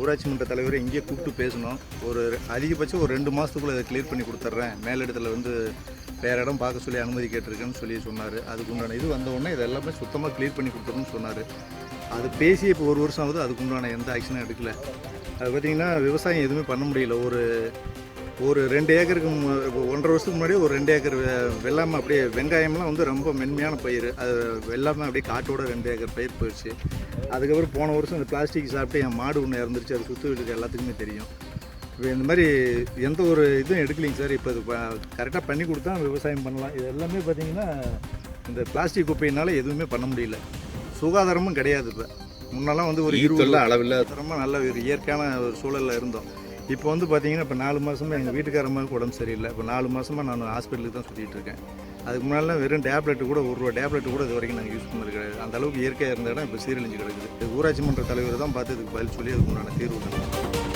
ஊராட்சி மன்ற தலைவரை இங்கேயே கூப்பிட்டு பேசணும். ஒரு அதிகபட்சம் ஒரு ரெண்டு மாதத்துக்குள்ளே இதை கிளியர் பண்ணி கொடுத்துட்றேன். மேலிடத்தில் வந்து வேறு இடம் பார்க்க சொல்லி அனுமதி கேட்டிருக்கேன்னு சொல்லி சொன்னார். அதுக்கு உண்டான இது வந்தவுடனே இது எல்லாமே சுத்தமாக கிளியர் பண்ணி கொடுத்துருன்னு சொன்னார். அது பேசி இப்போ ஒரு வருஷம் ஆகுது அதுக்கு உண்டான எந்த ஆக்ஷனும் எடுக்கல. அது பார்த்திங்கன்னா விவசாயம் எதுவுமே பண்ண முடியல. ஒரு ஒரு ரெண்டு ஏக்கருக்கு ஒன்றரை வருஷத்துக்கு முன்னாடி ஒரு ரெண்டு ஏக்கர் வெள்ளாமை அப்படியே வெங்காயம்லாம் வந்து ரொம்ப மென்மையான பயிர். அது வெள்ளாமை அப்படியே காட்டோட ரெண்டு ஏக்கர் பயிர் போயிடுச்சு. அதுக்கப்புறம் போன வருஷம் இந்த பிளாஸ்டிக் சாப்பிட்டு என் மாடு ஒன்று இறந்துருச்சு. அது சுற்று வீட்டுக்கு எல்லாத்துக்குமே தெரியும். இப்போ இந்த மாதிரி எந்த ஒரு இதுவும் எடுக்கலைங்க சார். இப்போ இது கரெக்டாக பண்ணி கொடுத்தா விவசாயம் பண்ணலாம். இது எல்லாமே பார்த்தீங்கன்னா இந்த பிளாஸ்டிக் குப்பையினால எதுவுமே பண்ண முடியல. சுகாதாரமும் கிடையாது இப்போ. முன்னெல்லாம் வந்து ஒரு இருபது அளவில் ரொம்ப நல்ல ஒரு இயற்கையான ஒரு சூழலில் இருந்தோம். இப்போ வந்து பார்த்தீங்கன்னா இப்போ நாலு மாதமாக எங்கள் வீட்டுக்காரமாக உடம்பு சரியில்லை. இப்போ நாலு மாதமாக நான் ஹாஸ்பிட்டலுக்கு தான் சுற்றிட்டு இருக்கேன். அதுக்கு முன்னாடிலாம் வெறும் டேப்லெட் கூட ஒரு ரூபா டேப்லெட் கூட இது வரைக்கும் நாங்கள் யூஸ் பண்ணது கிடையாது. அந்த அளவுக்கு இயற்கையாக இருந்த இடம் இப்போ சீரழிஞ்சு கிடக்குது. ஊராட்சி மன்ற தலைவர் தான் பார்த்து இதுக்கு பதில் சொல்லி அதுக்கு முன்னாடி தீர்வு கண்டோம்